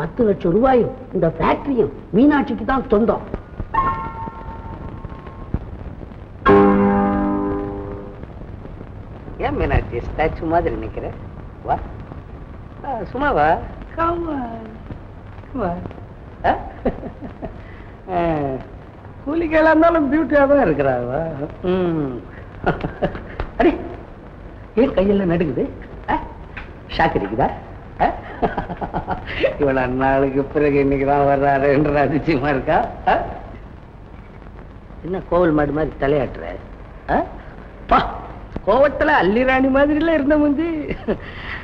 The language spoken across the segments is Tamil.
பத்து லட்சம் ரூபாயும் இந்த ஃபேக்டரியும் மீனாட்சிக்கு தான் சொந்தம். ஏன் மீனாட்சி ஸ்டாச்சு மாதிரி நிக்கிற? வா. ஆ, சும்மா வா. காமா வா ஆ? ஆ, கூலிக்கால இருந்தாலும் பியூட்டியா தான் இருக்கிறா வா. ம். அடே ஏன் கையெல்லாம் நடுக்குது ஆ? ஷாக் அடிக்குதா? ஆ? இவ்வளவு நாளுக்கு பிறகு இன்னைக்கு தான் வர்றாருன்ற அதிசயமா இருக்கா? என்ன கோவில் மாடு மாதிரி தலையாட்டுற? ஆ? பா, கோவத்துல அல்லிராணி மாதிரில இருந்த முந்தி.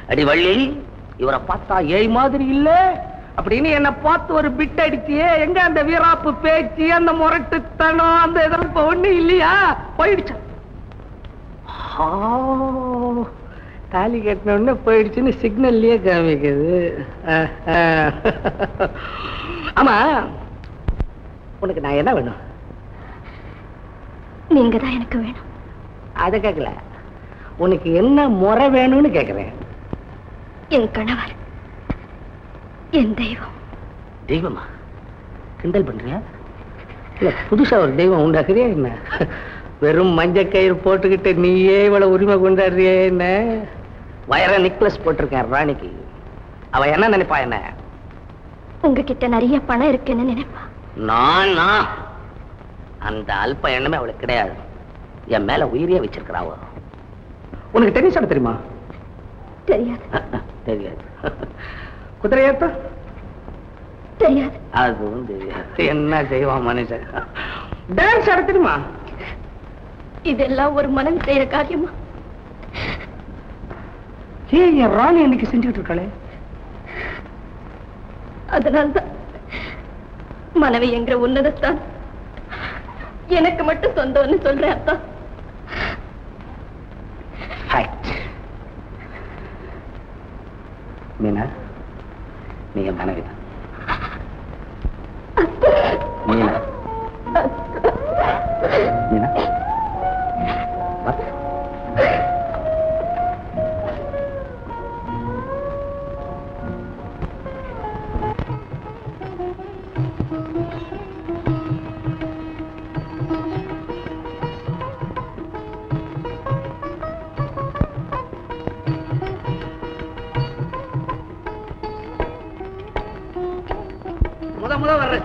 அடி வள்ளி இவரை பார்த்தா ஏய் மாதிரி இல்ல. அப்படின்னு என்ன பார்த்து ஒரு பிட் அடிச்சியே எங்க அந்த வீராப்பு பேச்சு அந்த முரட்டுத்தனம் அந்த இதெல்லாம் இப்ப ஒண்ணு இல்லையா? போயிடுச்சா. ஆ, தாலி கட்டின உடனே போயிடுச்சுன்னு சிக்னல்லயே காமிக்குது. ஆமா உனக்கு நான் என்ன வேணும்? நீங்க தான் எனக்கு வேணும். அதை கேட்கல. உனக்கு என்ன முறை வேணும்னு கேக்குறேன் என் கணவர் என் தெய்வம். தெய்வமா? கிண்டல் பண்றியா? இல்ல புதுசா ஒரு தெய்வம் உண்டாக்குறியா என்ன? வெறும் மஞ்ச கயிறு போட்டுக்கிட்டு நீயே இவ்வளவு உரிமை கொண்டாடுறியே என்ன? வயர நெக்லஸ் போட்டிருக்கேன் ராணிக்கு. அவ என்ன நினைப்பா என்ன? உங்ககிட்ட நிறைய பணம் இருக்குன்னு நினைப்பா. நானா? அந்த அல்ப எண்ணமே அவளுக்கு கிடையாது. என் மேல உயிரியே வச்சிருக்கிறா அவ உனக்கு டென்னிஸ் ஆட தெரியுமா? தெரியாது. தெரியாது. குதிரையாட்டம் தெரியாது. அதுவும் தெரியாது. என்ன செய்வான் மனுஷன்? டான்ஸ் ஆட தெரியுமா? இதெல்லாம் ஒரு மனம் செய்யற காரியமா? ஏன் என் ராணி அன்னைக்கு செஞ்சுக்கிட்டு இருக்காளே? அதனால்தான் மனைவி என்கிற உன்னதத்தான் எனக்கு மட்டும் சொந்தம்னு சொல்றேன் அத்தா. மீனா நீ என் மனைவி.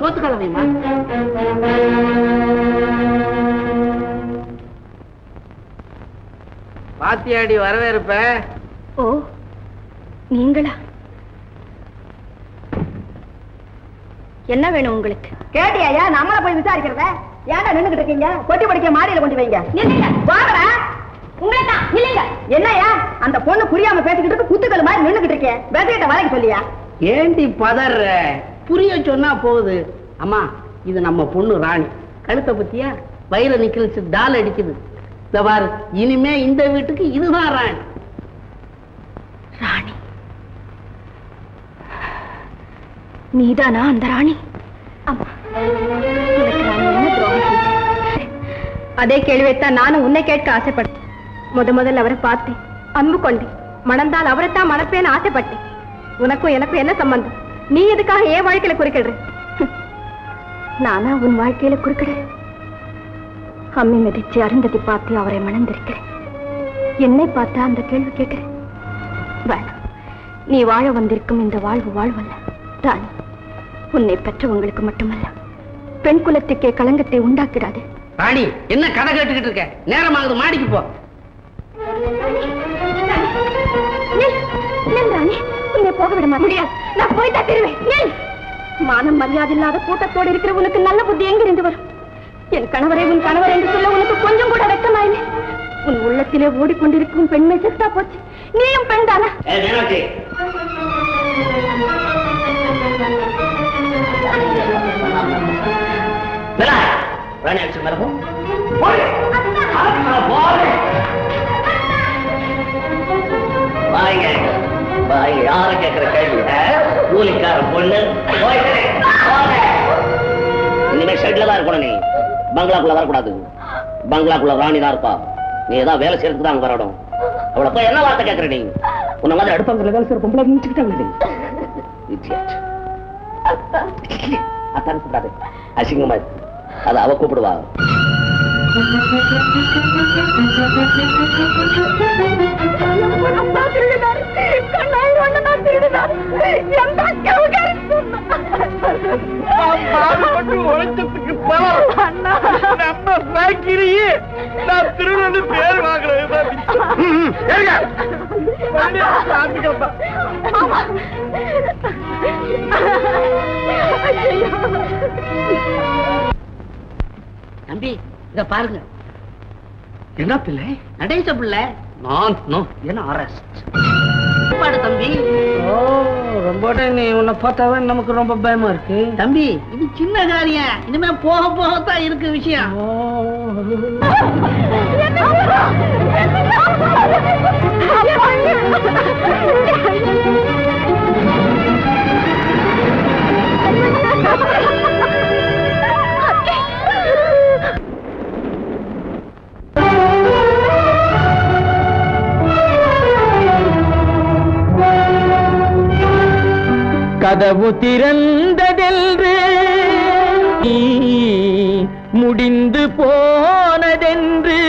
சோத்துக்கிழமைமா பாத்தியாடி வரவேற்ப. ஓ நீங்களா? என்ன வேணும் உங்களுக்கு? கேட்டியா நம்மள போய் விசாரிக்கிறத? ஏன்டா நின்னுகிட்டு இருக்கீங்க? கொட்டி படிக்க மாடியில கொண்டு வைங்க. நில்லுங்க. வாங்கடா. உங்களை தான் இல்லைங்க என்னையா? அந்த பொண்ணு புரியாம பேசிக்கிட்டு இருக்கு குத்துக்கள் மாதிரி நின்னுகிட்டு இருக்கேன் பேசிக்கிட்ட வரைக்கும் சொல்லியா? ஏண்டி பதற புரிய சொன்னா போகுது. அம்மா இது நம்ம பொண்ணு ராணி. கழுத்தை பத்தியா? வயிறு நிக்கிச்சு டால் அடிக்குது. இந்த பாரு இனிமே இந்த வீட்டுக்கு இதுதான் ராணி. ராணி. நீதானா அந்த ராணி? அதே கேள்வியைத்தான் நானும் உன்னை கேட்க ஆசைப்பட்டேன். முத முதல்ல அவரை பார்த்தேன். அன்பு கொண்டேன். மணந்தால் அவரைத்தான் மணப்பேன்னு ஆசைப்பட்டேன். உனக்கும் எனக்கும் என்ன சம்பந்தம்? நீ எதுக்காக ஏன் வாழ்க்கையில குறுக்கிடுற? நானா உன் வாழ்க்கையில குறுக்கிடுறேன் அம்மி மிதிச்சு அருந்ததி பார்த்து அவரை மணந்திருக்கிறேன். என்னை பார்த்தா அந்த கேள்வி கேட்கிறேன். நீ வாழ வந்திருக்கும் இந்த வாழ்வு வாழ்வல்ல. ராணி உன்னை பெற்றவங்களுக்கு மட்டுமல்ல. பெண் குலத்துக்கே களங்கத்தை உண்டாக்கிறாது ராணி என்ன கதை கேட்டுக்கிட்டு இருக்க? நேரமாகுது மாடிக்கு போ. ராணி. உன்னை போக விட முடியாது. நான் போய் தான் தருவேன். மானம் மரியாதை இல்லாத கூட்டத்தோடு இருக்கிற உனக்கு நல்ல புத்தி எங்கிருந்து வரும்? என் கணவரை உன் கணவர் என்று சொல்ல உனக்கு கொஞ்சம் கூட வெக்கமாயில்லை உன் உள்ளத்திலே ஓடிக்கொண்டிருக்கும் பெண்மை செத்தா போச்சு. நீயும் பெண் தானா? வாங்க. யார கேட்கிற கேள்வி? கூலிக்கார பொண்ணு. இனிமே ஷெட்ல தான் இருக்கணும் நீ. பங்களாக்குள்ள வரக்கூடாது. பங்களாக்குள்ள ராணி தான் இருப்பா. நீ ஏதாவது வேலை செய்யறதுக்கு தான் அங்க வரணும் அவளை போய் என்ன வார்த்தை கேட்கற நீ? உன்ன மாதிரி அடுப்பங்கல வேலை செய்யற பொம்பளை நினைச்சுக்கிட்டாங்க அத்தான் கூப்பிடாது. அசிங்கமா அது அவ கூப்பிடுவா. உழைச்சதுக்கு நான் பேர் தம்பி இத பாருங்க. என்ன பிள்ளை? நடேச பிள்ளை. நான் என்ன அரெஸ்ட் பாடு தம்பி? ஓ ரொம்ப நீ உன்னை பார்த்தாவே நமக்கு ரொம்ப பயமா இருக்கு. தம்பி இது சின்ன காரியம். இனிமே போக போகத்தான் இருக்கு விஷயம். கதவு திறந்ததென்று நீ முடிந்து போனதென்று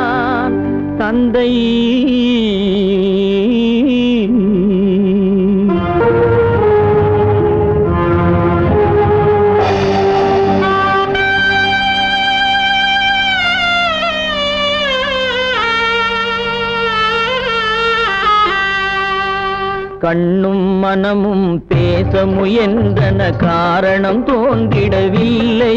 போகிறான். தந்தை மனமும் பேச முயன்றன காரணம் தோன்றிடவில்லை.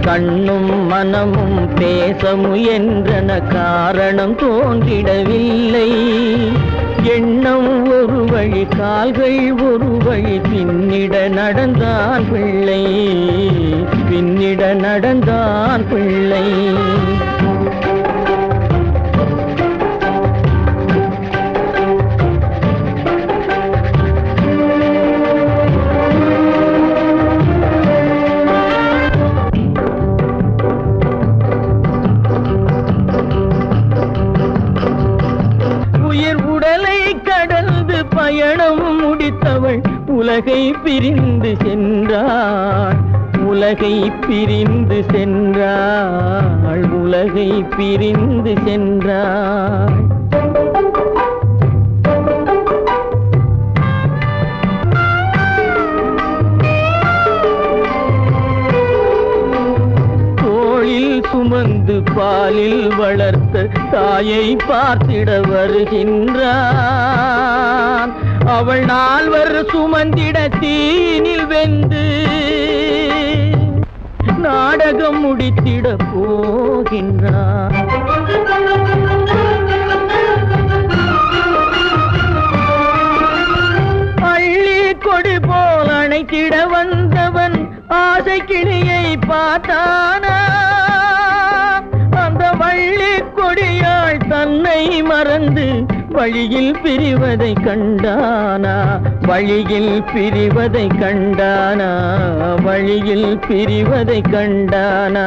கண்ணும் மனமும் பேச முயன்றன காரணம் தோன்றிடவில்லை. எண்ணம் ஒரு வழி கால்கள் ஒரு வழி பின்னிட நடந்தான் பிள்ளை. பின்னிட நடந்தான் பிள்ளை. பயணம் முடித்தவள் உலகை பிரிந்து சென்றாள். உலகை பிரிந்து சென்றாள் உலகை பிரிந்து சென்றாள். தோளில் சுமந்து பாலில் வளர்த்த தாயை பார்த்திட வருகின்றான். அவள் நால்வர் சுமந்திட தீனில் வெந்து நாடகம் முடித்திட போகின்றான்? அள்ளி கொடி போல் அணைத்திட வந்தவன் ஆசை கிளியை பார்த்தானா? அந்த வள்ளி கொடியாள் தன்னை மறந்து வழியில் பிரிவதை கண்டானா? வழியில் பிரிவதை கண்டானா? வழியில் பிரிவதை கண்டானா?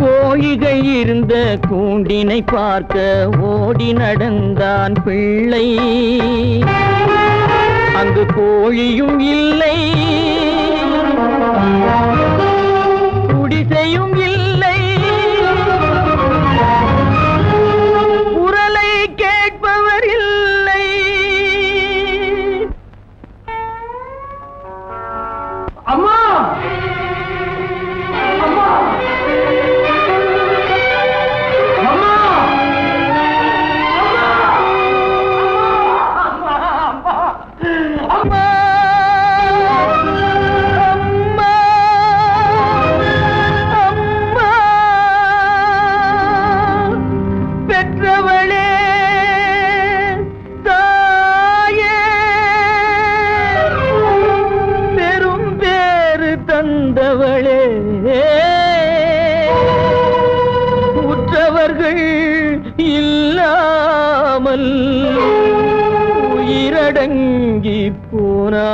கோழிகை இருந்த கூண்டினை பார்க்க ஓடி நடந்தான் பிள்ளை. அங்கு கோழியும் இல்லை. தந்தவளே. உற்றவர்கள் இல்லாமல் உயிரடங்கி போனா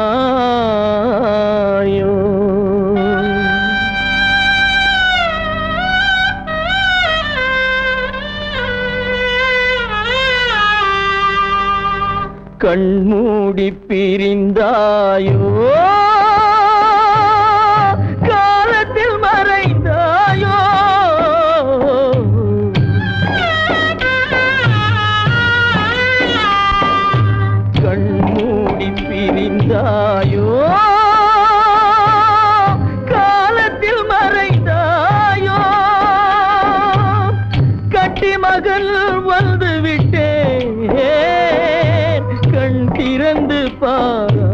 கண்மூடி பிரிந்தாயோ? திறந்து பாராயோ